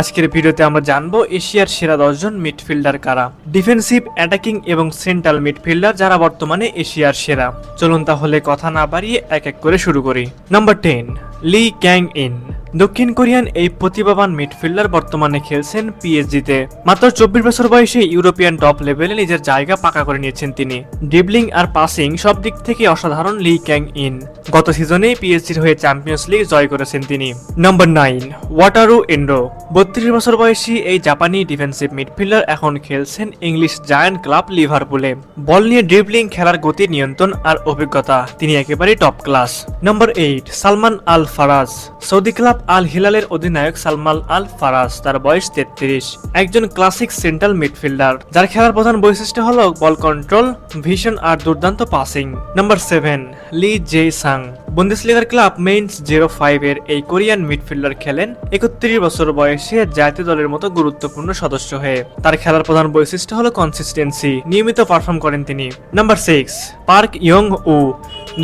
আজকের ভিডিওতে আমরা জানব এশিয়ার সেরা দশজন মিডফিল্ডার কারা। ডিফেন্সিভ, অ্যাটাকিং এবং সেন্ট্রাল মিডফিল্ডার যারা বর্তমানে এশিয়ার সেরা। চলুন তাহলে কথা না বাড়িয়ে এক এক করে শুরু করি। Number ten, Lee Kang In. দক্ষিণ কোরিয়ান এই প্রতিভাবান মিডফিল্ডার বর্তমানে খেলছেন পিএসজিতে। মাত্র চব্বিশ বছর বয়সে ইউরোপিয়ান টপ লেভেলে নিজের জায়গা পাকা করে নিয়েছেন তিনি। ড্রিবলিং আর পাসিং সব দিক থেকে অসাধারণ লি ক্যাং ইন। গত সিজনে পিএসজির হয়ে চ্যাম্পিয়ন্স লিগ জয় করেছেন তিনি। নম্বর নাইন, ওয়াটারু এন্ডো বত্রিশ বছর বয়সী এই জাপানি ডিফেন্সিভ মিডফিল্ডার এখন খেলছেন ইংলিশ জায়ান্ট ক্লাব লিভারপুলে। বল নিয়ে ড্রিবলিং খেলার গতি নিয়ন্ত্রণ আর অভিজ্ঞতা, তিনি একেবারেই top class number eight, Salman Al Faraj Saudi club Al হিলালের অধিনায়ক সালমান আল ফারাজ তার বয়স তেত্রিশ। একজন ক্লাসিক সেন্ট্রাল মিডফিল্ডার, যার খেলার প্রধান বৈশিষ্ট্য হল বল কন্ট্রোল, ভিশন আর দুর্দান্ত passing. Number seven, Lee Jae Sung বুন্দেসলিগার club Mainz zero five এর এই কোরিয়ান মিডফিল্ডার খেলেন একত্রিশ বছর বয়সে জাতীয় দলের মতো গুরুত্বপূর্ণ সদস্য হয়ে। তার খেলার প্রধান বৈশিষ্ট্য হলো কনসিস্টেন্সি নিয়মিত পারফর্ম করেন তিনি। Number six, Park Young Woo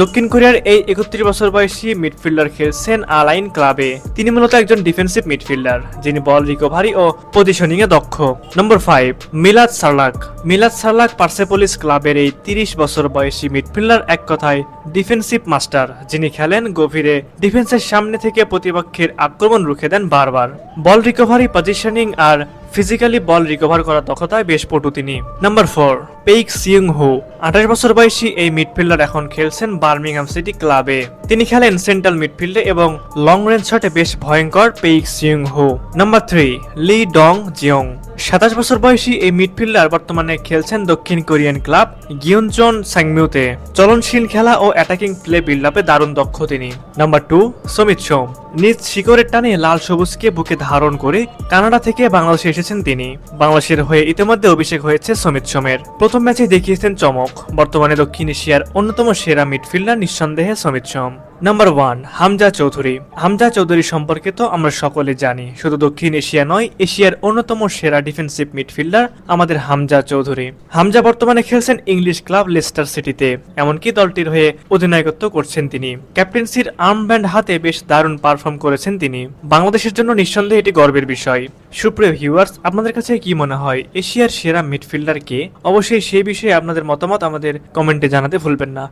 দক্ষিণ কোরিয়ার এই একত্রিশ বছর বয়সী মিডফিল্ডার খেলছেন আলাইন ক্লাবে। তিনি মূলত একজন ডিফেন্সিভ মিডফিল্ডার, যিনি বল রিকভারি ও পজিশনিং এ দক্ষ। নম্বর ফাইভ মিলাদ সার্লাক মিলাদ সার্লাক পার্সেপোলিস ক্লাবের এই তিরিশ বছর বয়সী মিডফিল্ডার এক কথায় ডিফেন্সিভ মাস্টার, যিনি খেলেন গভীরে ডিফেন্সের সামনে থেকে প্রতিপক্ষের আক্রমণ রুখে দেন বারবার। বল রিকভারি, পজিশনিং আর ফিজিক্যালি বল রিকভার করার দক্ষতায় বেশ পটু তিনি। নাম্বার ফোর পেইক সিং হো আঠাশ বছর বয়সী এই মিডফিল্ডার এখন খেলছেন বার্মিংহাম সিটি ক্লাবে তিনি খেলেন সেন্ট্রাল মিডফিল্ডে এবং লং রেঞ্জ শটে বেশ ভয়ঙ্কর Paek Sing Ho number three Lee Dong Jeong সাতাশ বছর বয়সী এই মিডফিল্ডার বর্তমানে খেলছেন দক্ষিণ কোরিয়ান ক্লাব গিয়নচন স্যাংমিউতে চলনশীল খেলা ও অ্যাটাকিং প্লে বিল্ড আপে দারুণ দক্ষ তিনি। নাম্বার টু সমিত সোম নিজ শিকড়ের টানে লাল সবুজকে বুকে ধারণ করে কানাডা থেকে বাংলাদেশে এসেছেন তিনি। বাংলাদেশের হয়ে ইতিমধ্যে অভিষেক হয়েছে সমিত সোমের প্রথম ম্যাচে দেখিয়েছেন চমক। বর্তমানে দক্ষিণ এশিয়ার অন্যতম সেরা মিডফিল্ডার নিঃসন্দেহে সমিত সোম নাম্বার ওয়ান হামজা চৌধুরী হামজা চৌধুরী সম্পর্কে তো আমরা সকলে জানি। শুধু দক্ষিণ এশিয়া নয়, এশিয়ার অন্যতম সেরা ডিফেন্সিভ মিডফিল্ডার আমাদের হামজা চৌধুরী হামজা বর্তমানে খেলছেন ইংলিশ ক্লাব লেস্টার সিটিতে এমনকি দলটির হয়ে অধিনায়কত্ব করছেন তিনি। ক্যাপ্টেন্সির আর্মব্যান্ড হাতে বেশ দারুণ পারফর্ম করেছেন তিনি। বাংলাদেশের জন্য নিঃসন্দেহে এটি গর্বের বিষয়। সুপ্রিয় ভিউয়ার্স আপনাদের কাছে কি মনে হয়, এশিয়ার সেরা মিডফিল্ডার কে? অবশ্যই সেই বিষয়ে আপনাদের মতামত আমাদের কমেন্টে জানাতে ভুলবেন না।